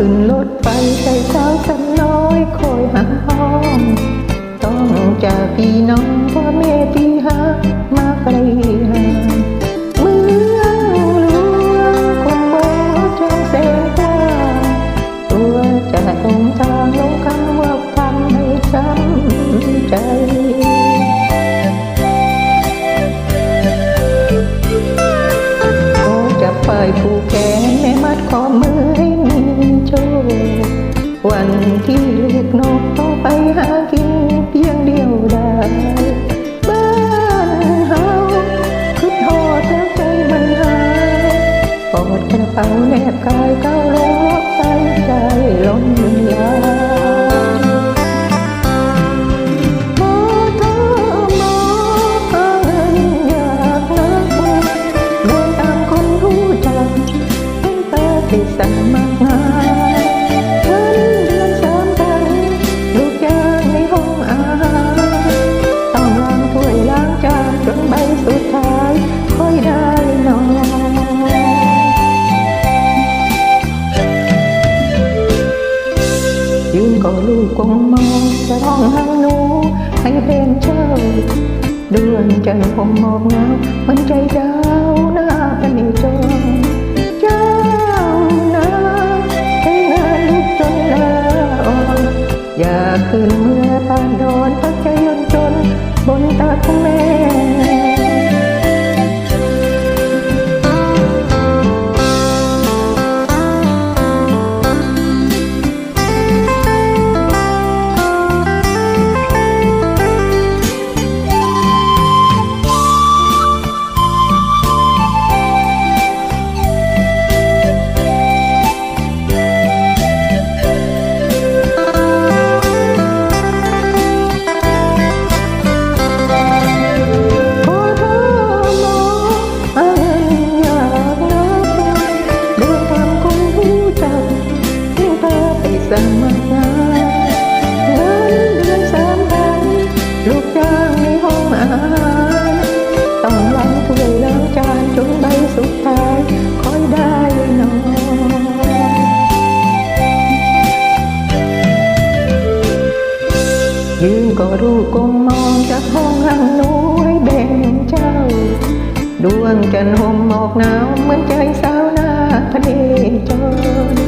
ขึ้นรถไปใส่สาวฉันน้อยคอยหาห้อง ต้องจากพี่น้องพ่อแม่พี่หามาไกลห่างเมืองหลวงของโบจังแสงกว้างตัวจะคงท เป่าแนบกายเก้าล้อใไฟใจ ยืนกอดลูกกงมองจะร้องหังหนูให้เป็นเจ้าเดือนจันทร์ผมมอบเงามันใจดาวหน้าเปณิจงเจ้านาให้งานลุกจนลาอ่อนอย่าขึ้นมือ อไปสมัครงานเงินเดือนสามพันลูกจ้างในห้องอาหารต้องล้างถ้วยล้างจานจนใบสุดท้ายคอยได้นอนยืนก็รูกงมองจากห้องหังหนูให้แบ่งเจ้าดวงจันทร์ห่มหมอกหนาวเหมือนใจสาวนาพเนจร